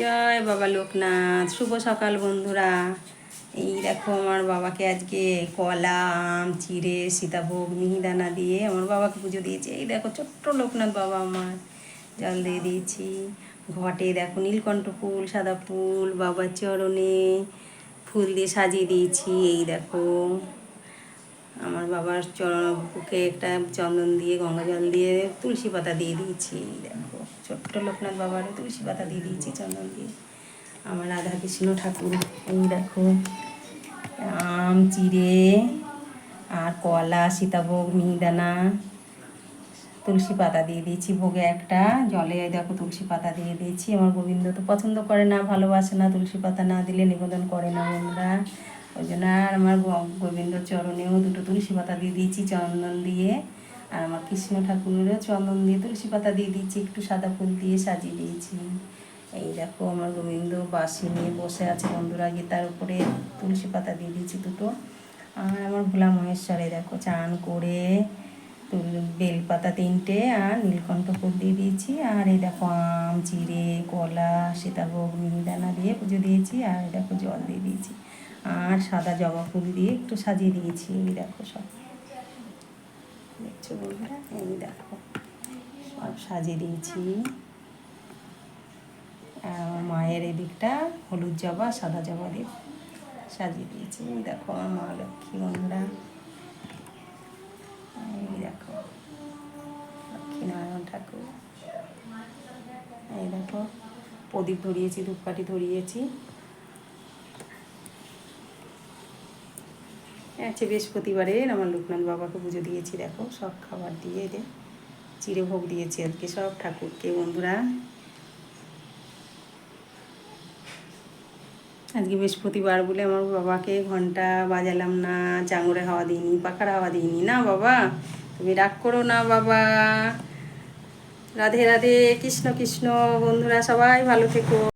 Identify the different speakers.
Speaker 1: জয় বাবা লোকনাথ, শুভ সকাল বন্ধুরা। এই দেখো আমার বাবাকে আজকে কলা, আম, চিড়ে, সীতাভোগ, মিহিদানা দিয়ে আমার বাবাকে পুজো দিয়েছি। এই দেখো ছোট্ট লোকনাথ বাবা আমার, জল দিয়ে দিয়েছি। ঘটে দেখো নীলকণ্ঠ ফুল, সাদা ফুল, বাবার চরণে ফুল দিয়ে সাজিয়ে দিয়েছি। এই দেখো আমার বাবার চরণ বুকে একটা চন্দন দিয়ে, গঙ্গা জল দিয়ে তুলসী পাতা দিয়ে দিয়েছি দেখো। ছোট্ট লোকনাথ বাবার তুলসী পাতা দিয়ে দিয়েছি চন্দন দিয়ে। আমার রাধা কৃষ্ণ ঠাকুর, এই দেখো। আম, চিড়ে আর কলা, সীতাভোগ, মিহিদানা, তুলসী পাতা দিয়ে দিয়েছি। ভোগে একটা, জলে দেখো তুলসী পাতা দিয়ে দিয়েছি। আমার গোবিন্দ তো পছন্দ করে না, ভালোবাসে না তুলসী পাতা না দিলে নিবেদন করে না বন্ধুরা। ওই জন্য আর আমার গোবিন্দ চরণেও দুটো তুলসী পাতা দিয়ে দিয়েছি, চন্দন দিয়ে। আর আমার কৃষ্ণ ঠাকুরেরও চন্দন দিয়ে তুলসী পাতা দিয়ে দিয়েছি, একটু সাদা ফুল দিয়ে সাজিয়ে দিয়েছি। এই দেখো আমার গোবিন্দ বাসি নিয়ে বসে আছে বন্ধুরা, গীতার উপরে তুলসী পাতা দিয়ে দিয়েছি দুটো। আর আমার ভোলা মহেশ্বরে দেখো চান করে বেলপাতা তিনটে আর নীলকণ্ঠ ফুল দিয়ে দিয়েছি। আর এই দেখো আম চিড়ে কলা, সীতাভোগ, মিহিদানা দিয়ে পুজো দিয়েছি। আর এই দেখো জল দিয়ে দিয়েছি। আর সাদা জবা ফুল দিয়ে একটু সাজিয়ে দিয়েছি, এই দেখো সব। দেখছ এই দেখো, সব সাজিয়ে দিয়েছি। আর আমার মায়ের এদিকটা হলুদ জবা, সাদা জবা দিয়ে সাজিয়ে দিয়েছি। এই দেখো আমার মা লক্ষ্মী বন্ধুরা। এই দেখো লক্ষ্মীনারায়ণ ঠাকুর। এই দেখো, প্রদীপ ধরিয়েছি, ধূপকাঠি ধরিয়েছি। আছে বৃহস্পতিবারের আমার লোকনাথ বাবাকে পুজো দিয়েছি, দেখো। সব খাবার দিয়ে দে চিড়ে ভোগ দিয়েছি আজকে সব ঠাকুরকে, বন্ধুরা। আজকে বৃহস্পতিবার বলে আমার বাবাকে ঘণ্টা বাজালাম না চাঙড়ে হাওয়া দিইনি, পাখার হাওয়া দিইনি। না বাবা, তুমি রাগ করো না বাবা। রাধে রাধে, কৃষ্ণ কৃষ্ণ, বন্ধুরা সবাই ভালো থেকো।